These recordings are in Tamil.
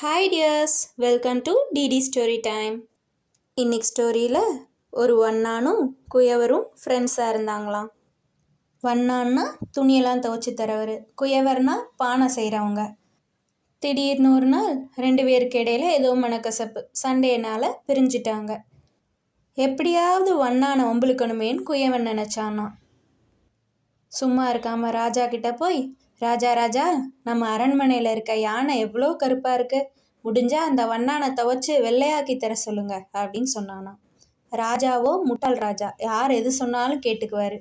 Hi dears welcome to DD story time இன்னைக்கு ஸ்டோரியில் ஒரு ஒன்னானும் குயவரும் ஃப்ரெண்ட்ஸாக இருந்தாங்களாம். வண்ணான்னா துணியெல்லாம் துவைச்சி தரவர். குயவர்னா பானை செய்கிறவங்க திடீர்னு ஒரு நாள் ரெண்டு பேருக்கு இடையில ஏதோ மனக்கசப்பு சண்டையினால் பிரிஞ்சிட்டாங்க. எப்படியாவது வண்ணானை ஒம்புழுக்கணுமேன்னு குயவன் நினச்சானா சும்மா இருக்காம ராஜா கிட்ட போய் ராஜா ராஜா நம்ம அரண்மனையில் இருக்க யானை எவ்வளோ கருப்பாக இருக்கு. முடிஞ்சா அந்த வண்ணானை துவைச்சு வெள்ளையாக்கி தர சொல்லுங்க அப்படின்னு சொன்னானா ராஜாவோ முட்டாள் ராஜா யார் எது சொன்னாலும் கேட்டுக்குவார்.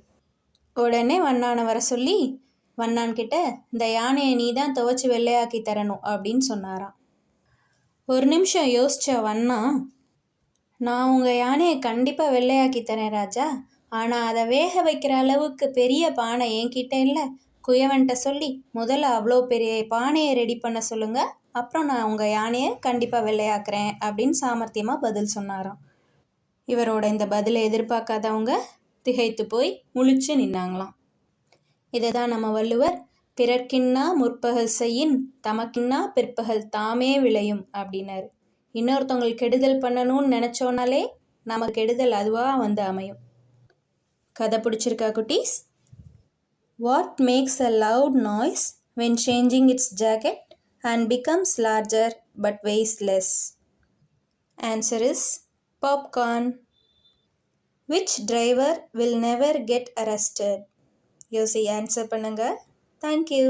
உடனே வண்ணானை வர சொல்லி வண்ணான் கிட்ட இந்த யானையை நீ தான் துவைச்சு வெள்ளையாக்கி தரணும் அப்படின்னு சொன்னாராம். ஒரு நிமிஷம் யோசிச்ச வண்ணா நான் உங்கள் யானையை கண்டிப்பாக வெள்ளையாக்கி தரேன் ராஜா. ஆனால் அதை வேக வைக்கிற அளவுக்கு பெரிய பானை என்கிட்ட இல்லை. குயவன்கிட்ட சொல்லி முதல்ல அவ்வளோ பெரிய பானையை ரெடி பண்ண சொல்லுங்க. அப்புறம் நான் உங்கள் யானையை கண்டிப்பாக வெள்ளையாக்குறேன் அப்படின்னு சாமர்த்தியமாக பதில் சொன்னாராம். இவரோட இந்த பதிலை எதிர்பார்க்காதவங்க திகைத்து போய் முழிச்சு நின்னாங்களாம். இதை தான் நம்ம வள்ளுவர் பிறர்க்கின்னா முற்பகல் செய்யின் தமக்கின்னா பிற்பகல் தாமே விளையும் அப்படின்னாரு. இன்னொருத்தவங்களுக்கு கெடுதல் பண்ணணும்னு நினச்சோனாலே நமக்கு கெடுதல் அதுவாக வந்து அமையும். கதை பிடிச்சிருக்கா குட்டீஸ்? what makes a loud noise when changing its jacket and becomes larger but weighs less answer is popcorn which driver will never get arrested யோசி ஆன்சர் பண்ணுங்கள் தேங்க்யூ